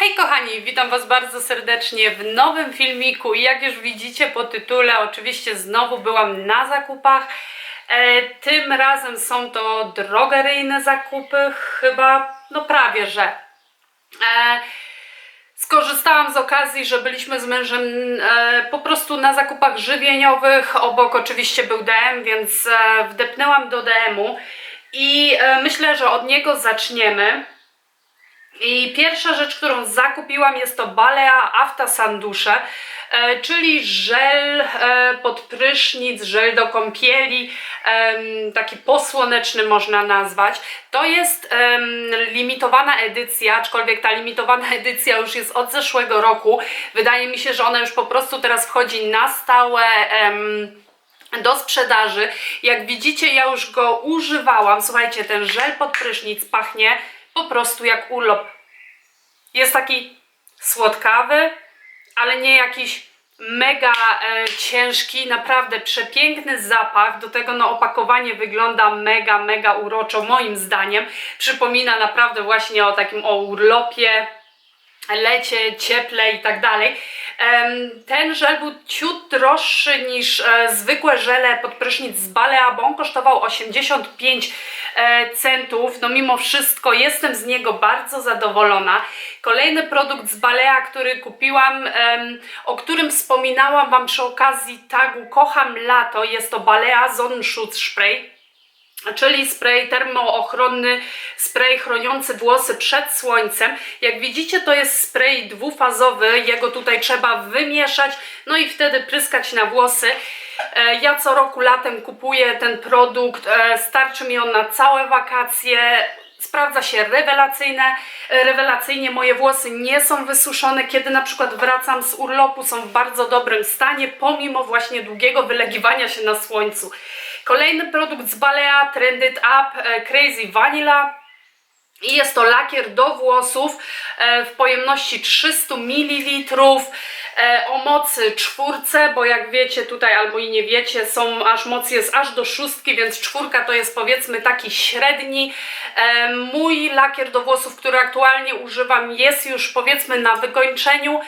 Hej kochani, witam Was bardzo serdecznie w nowym filmiku i jak już widzicie po tytule, oczywiście znowu byłam na zakupach. E, tym razem są to drogeryjne zakupy, chyba, no prawie że. E, skorzystałam z okazji, że byliśmy z mężem e, po prostu na zakupach żywieniowych. Obok oczywiście był DM, więc e, wdepnęłam do DM-u i e, myślę, że od niego zaczniemy. I pierwsza rzecz, którą zakupiłam jest to Balea Afta Sandusze, e, czyli żel e, pod prysznic, żel do kąpieli, taki posłoneczny można nazwać. To jest limitowana edycja, aczkolwiek ta limitowana edycja już jest od zeszłego roku. Wydaje mi się, że ona już po prostu teraz wchodzi na stałe. do sprzedaży. Jak widzicie, ja już go używałam. Słuchajcie, ten żel pod prysznic pachnie po prostu jak urlop. Jest taki słodkawy, ale nie jakiś mega e, ciężki, naprawdę przepiękny zapach. Do tego no opakowanie wygląda mega, mega uroczo moim zdaniem. Przypomina naprawdę właśnie o takim o urlopie, lecie, cieple i tak dalej. Ten żel był ciut droższy niż e, zwykłe żele pod prysznic z Balea, bo on kosztował 85 e, centów. No mimo wszystko jestem z niego bardzo zadowolona. Kolejny produkt z Balea, który kupiłam, o którym wspominałam Wam przy okazji tagu Kocham Lato, jest to Balea Sonnenschutz Spray czyli spray termoochronny, spray chroniący włosy przed słońcem. Jak widzicie, to jest spray dwufazowy, jego tutaj trzeba wymieszać, no i wtedy pryskać na włosy. E, Ja co roku latem kupuję ten produkt, e, starczy mi on na całe wakacje. Sprawdza się rewelacyjne, e, rewelacyjnie. Moje włosy nie są wysuszone. Kiedy na przykład wracam z urlopu, są w bardzo dobrym stanie, pomimo właśnie długiego wylegiwania się na słońcu. Kolejny produkt z Balea Trended Up e, Crazy Vanilla. I jest to lakier do włosów e, w pojemności 300 ml e, o mocy czwórce, bo jak wiecie tutaj albo i nie wiecie, są aż moc jest aż do szóstki, więc czwórka to jest powiedzmy taki średni. E, Mój lakier do włosów, który aktualnie używam jest już powiedzmy na wykończeniu,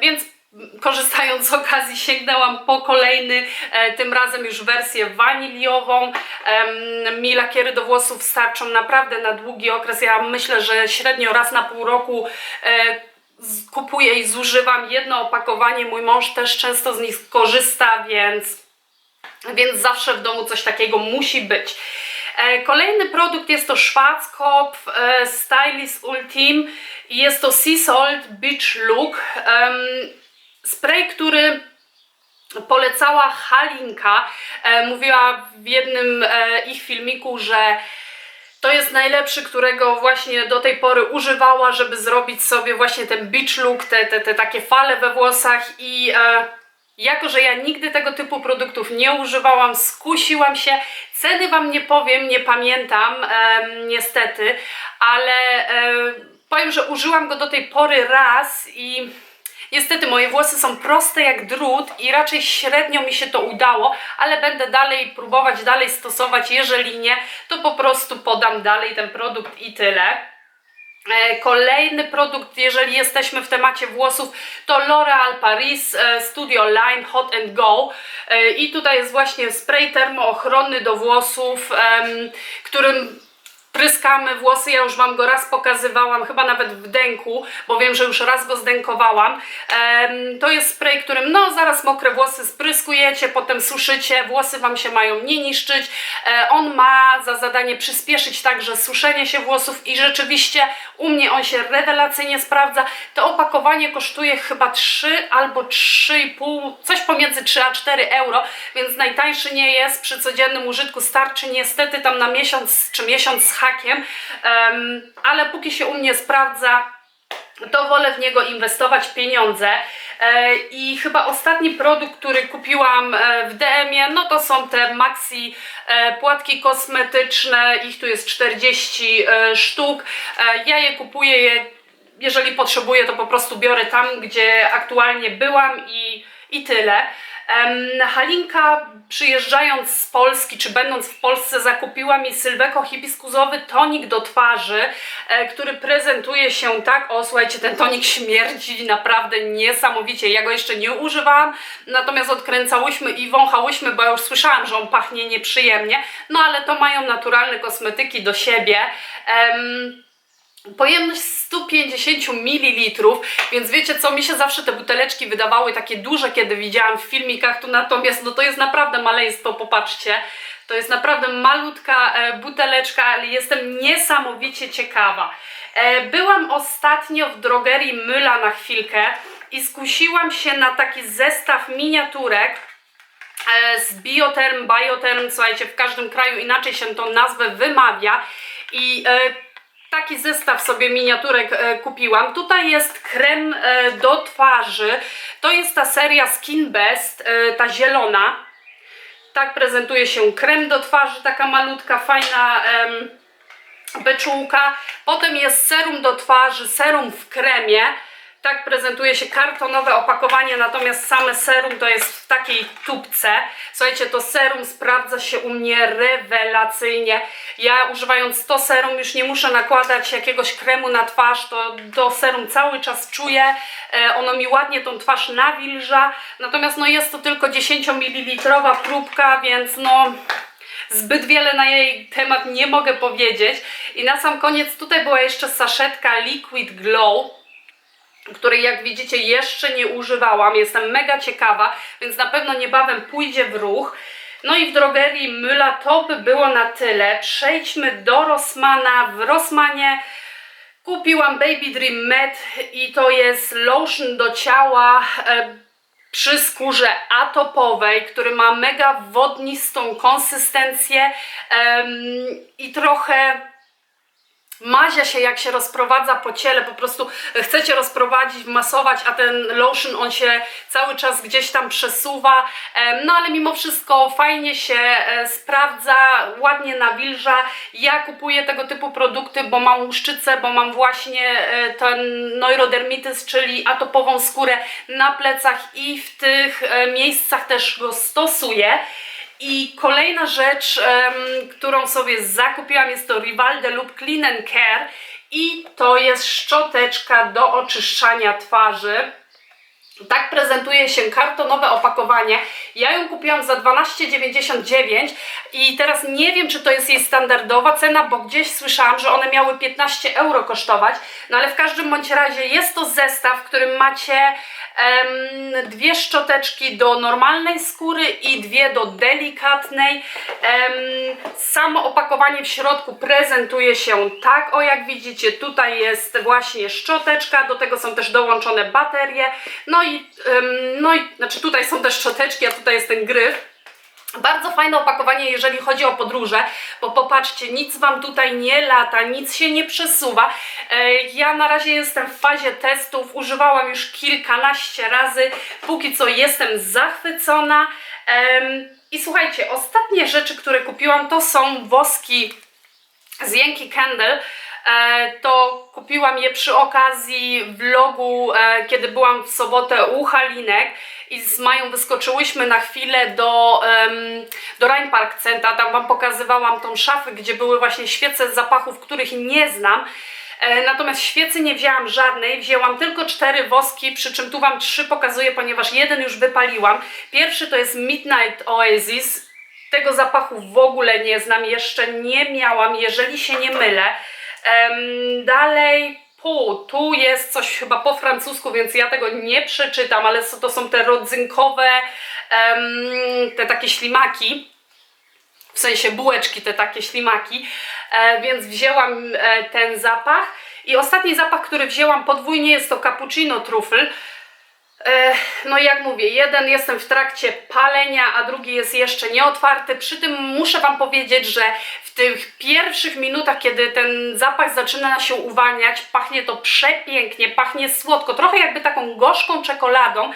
więc korzystając z okazji sięgnęłam po kolejny, e, tym razem już wersję waniliową. Mi lakiery do włosów starczą naprawdę na długi okres. Ja myślę, że średnio raz na pół roku e, kupuję i zużywam jedno opakowanie. Mój mąż też często z nich korzysta, więc więc zawsze w domu coś takiego musi być. E, Kolejny produkt jest to Schwarzkopf Stylist Ultim jest to Sea Salt Beach Look. Spray, który polecała Halinka. E, mówiła w jednym e, ich filmiku, że to jest najlepszy, którego właśnie do tej pory używała, żeby zrobić sobie właśnie ten beach look, te, te, te takie fale we włosach i e, jako, że ja nigdy tego typu produktów nie używałam, skusiłam się. Ceny Wam nie powiem, nie pamiętam em, niestety, ale e, powiem, że użyłam go do tej pory raz i Niestety moje włosy są proste jak drut i raczej średnio mi się to udało, ale będę dalej próbować, dalej stosować. Jeżeli nie, to po prostu podam dalej ten produkt i tyle. E, Kolejny produkt, jeżeli jesteśmy w temacie włosów, to L'Oreal Paris e, Studio Line Hot and Go. E, I tutaj jest właśnie spray termoochronny do włosów, którym pryskamy włosy. Ja już Wam go raz pokazywałam, chyba nawet w dęku, bo wiem, że już raz go zdękowałam. Em, to jest spray, którym no zaraz mokre włosy spryskujecie, potem suszycie, włosy Wam się mają nie niszczyć. E, on ma za zadanie przyspieszyć także suszenie się włosów i rzeczywiście u mnie on się rewelacyjnie sprawdza. To opakowanie kosztuje chyba 3 albo 3,5, coś pomiędzy 3 a 4 euro, więc najtańszy nie jest. Przy codziennym użytku starczy niestety tam na miesiąc czy miesiąc hakiem, Em, ale póki się u mnie sprawdza, to wolę w niego inwestować pieniądze. E, I chyba ostatni produkt, który kupiłam e, w DM-ie, no to są te maxi e, płatki kosmetyczne. Ich tu jest 40 e, sztuk. Ja je kupuję, je, jeżeli potrzebuję, to po prostu biorę tam, gdzie aktualnie byłam i, i tyle. Halinka przyjeżdżając z Polski, czy będąc w Polsce, zakupiła mi Sylweko hibiskusowy tonik do twarzy, e, który prezentuje się tak, o słuchajcie, ten tonik śmierdzi naprawdę niesamowicie, ja go jeszcze nie używałam, natomiast odkręcałyśmy i wąchałyśmy, bo ja już słyszałam, że on pachnie nieprzyjemnie, no ale to mają naturalne kosmetyki do siebie. Em, Pojemność 150 ml, więc wiecie co, mi się zawsze te buteleczki wydawały takie duże, kiedy widziałam w filmikach, tu natomiast no to jest naprawdę maleństwo, popatrzcie. To jest naprawdę malutka e, buteleczka, ale jestem niesamowicie ciekawa. E, byłam ostatnio w drogerii Myla na chwilkę i skusiłam się na taki zestaw miniaturek, e, z bioterm, bioterm, słuchajcie, w każdym kraju inaczej się tą nazwę wymawia i taki zestaw sobie miniaturek e, kupiłam. Tutaj jest krem e, do twarzy, to jest ta seria Skin Best, e, ta zielona. Tak prezentuje się krem do twarzy, taka malutka, fajna beczułka. Potem jest serum do twarzy, serum w kremie. Tak prezentuje się kartonowe opakowanie, natomiast same serum to jest w takiej tubce. Słuchajcie, to serum sprawdza się u mnie rewelacyjnie. Ja używając to serum już nie muszę nakładać jakiegoś kremu na twarz, to, to serum cały czas czuję. E, ono mi ładnie tą twarz nawilża. Natomiast no jest to tylko 10 ml próbka, więc no zbyt wiele na jej temat nie mogę powiedzieć. I na sam koniec tutaj była jeszcze saszetka Liquid Glow której jak widzicie jeszcze nie używałam. Jestem mega ciekawa, więc na pewno niebawem pójdzie w ruch. No i w drogerii Myla to by było na tyle. Przejdźmy do Rossmana. W Rossmanie kupiłam Baby Dream Med i to jest lotion do ciała e, przy skórze atopowej, który ma mega wodnistą konsystencję i trochę mazia się jak się rozprowadza po ciele, po prostu chcecie rozprowadzić, masować, a ten lotion on się cały czas gdzieś tam przesuwa, no ale mimo wszystko fajnie się e, sprawdza, ładnie nawilża. Ja kupuję tego typu produkty, bo mam łuszczycę, bo mam właśnie e, ten neurodermityz, czyli atopową skórę na plecach i w tych e, miejscach też go stosuję. I kolejna rzecz, em, którą sobie zakupiłam, jest to Rivalde lub Clean and Care i to jest szczoteczka do oczyszczania twarzy. Tak prezentuje się kartonowe opakowanie. Ja ją kupiłam za 12,99 i teraz nie wiem, czy to jest jej standardowa cena, bo gdzieś słyszałam, że one miały 15 euro kosztować. No ale w każdym bądź razie jest to zestaw, w którym macie dwie szczoteczki do normalnej skóry i dwie do delikatnej. Samo opakowanie w środku prezentuje się tak, o jak widzicie, tutaj jest właśnie szczoteczka, do tego są też dołączone baterie. No i, no i znaczy tutaj są też szczoteczki, a tutaj jest ten gryf. Bardzo fajne opakowanie, jeżeli chodzi o podróże, bo popatrzcie, nic Wam tutaj nie lata, nic się nie przesuwa. E, Ja na razie jestem w fazie testów, używałam już kilkanaście razy, póki co jestem zachwycona. I słuchajcie, ostatnie rzeczy, które kupiłam, to są woski z Yankee Candle. E, to kupiłam je przy okazji vlogu, e, kiedy byłam w sobotę u Halinek i z Mają wyskoczyłyśmy na chwilę do, do Rhine Park Centa. Tam Wam pokazywałam tą szafę, gdzie były właśnie świece zapachów, których nie znam. E, Natomiast świecy nie wzięłam żadnej, wzięłam tylko cztery woski, przy czym tu Wam trzy pokazuję, ponieważ jeden już wypaliłam. Pierwszy to jest Midnight Oasis. Tego zapachu w ogóle nie znam, jeszcze nie miałam, jeżeli się nie mylę. Dalej, pu, tu jest coś chyba po francusku, więc ja tego nie przeczytam, ale to są te rodzynkowe, te takie ślimaki w sensie bułeczki, te takie ślimaki, e, więc wzięłam e, ten zapach. I ostatni zapach, który wzięłam podwójnie jest to cappuccino trufel. No jak mówię, jeden jestem w trakcie palenia, a drugi jest jeszcze nieotwarty. Przy tym muszę Wam powiedzieć, że w tych pierwszych minutach, kiedy ten zapach zaczyna się uwalniać, pachnie to przepięknie, pachnie słodko, trochę jakby taką gorzką czekoladą.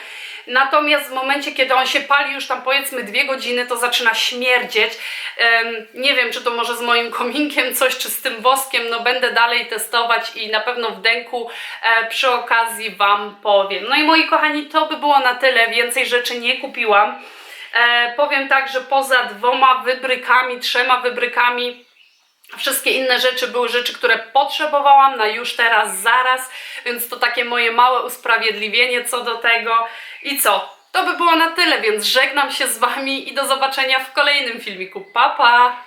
Natomiast w momencie, kiedy on się pali już tam powiedzmy dwie godziny, to zaczyna śmierdzieć. Nie wiem, czy to może z moim kominkiem coś, czy z tym woskiem, no będę dalej testować i na pewno w denku e, przy okazji Wam powiem. No i moi kochani, to by było na tyle, więcej rzeczy nie kupiłam. E, powiem tak, że poza dwoma wybrykami, trzema wybrykami, Wszystkie inne rzeczy były rzeczy, które potrzebowałam na już teraz, zaraz, więc to takie moje małe usprawiedliwienie co do tego. I co? To by było na tyle, więc żegnam się z Wami i do zobaczenia w kolejnym filmiku. Pa, pa!